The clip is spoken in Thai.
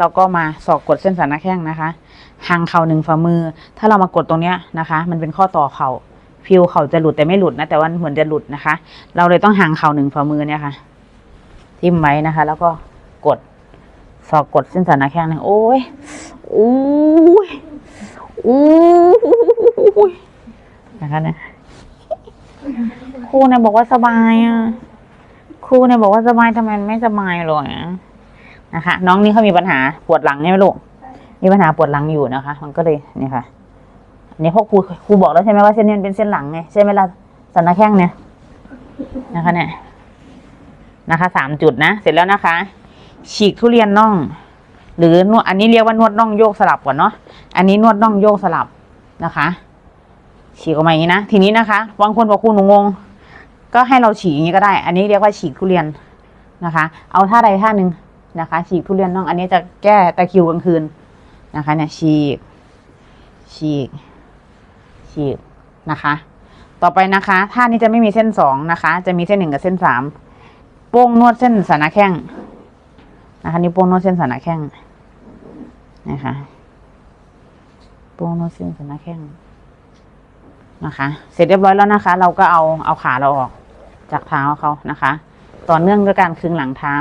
เราก็มาสอกกดเส้นสันหน้าแข้งนะคะห่างเข่าหนึ่งฝ่ามือ ถ้าเรามากดตรงเนี้ยนะคะ มันเป็นข้อต่อเข่าฟิวเข่าจะหลุดแต่ไม่หลุดนะแต่ว่าเหมือนจะหลุดนะคะ เราเลยต้องห่างเข่าหนึ่งฝ่ามือเนี่ยค่ะทิ่มไว้นะคะ แล้วก็กดสอกกดเส้นสันหน้าแข้งนี่ยโอ้ยโอ้ยโอ้ยนะคะเนี่ยครูเนี่ยบอกว่าสบายอะครูเนี่ยบอกว่าสบายทำไมไม่สบายเลยอะ นะคะน้องนี่เขามีปัญหาปวดหลังใช่ไหมลูกมีปัญหาปวดหลังอยู่นะคะ มันก็เลยนี่ค่ะอันนี้พวกครูครูบอกแล้วใช่ไหมว่าเส้นนี้เป็นเส้นหลังไงใช่ไหมล่ะสันหน้าแข้งเนี่ยนะคะเนี่ยนะคะสามจุดนะ เสร็จแล้วนะคะ ฉีกทุเรียนน่อง หรือนวดอันนี้เรียกว่านวดน่องโยกสลับก่อนเนาะอันนี้นวดน่องโยกสลับนะคะ ฉีกออกมาอย่างนี้นะทีนี้นะคะบางคนบอกครูหนูงง ก็ให้เราฉีกอย่างนี้ก็ได้ อันนี้เรียกว่าฉีกทุเรียนนะคะ เอาท่าใดท่าหนึ่ง นะคะ ฉีกทุเรียนน่องอันนี้จะแก้ตะคิวกลางคืนนะคะเนี่ยฉีก ฉีก ฉีกนะคะ ต่อไปนะคะท่านี้จะไม่มีเส้นสองนะคะ จะมีเส้นหนึ่งกับเส้นสามโป้งนวดเส้นสันหน้าแข้งนะคะนี่โป้งนวดเส้นสันหน้าแข้งนะคะโป้งนวดเส้นสันหน้าแข้งนะคะ เสร็จเรียบร้อยแล้วนะคะ เราก็เอาเอาขาเราออกจากเท้าเขานะคะ ต่อเนื่องด้วยการคลึงหลังเท้า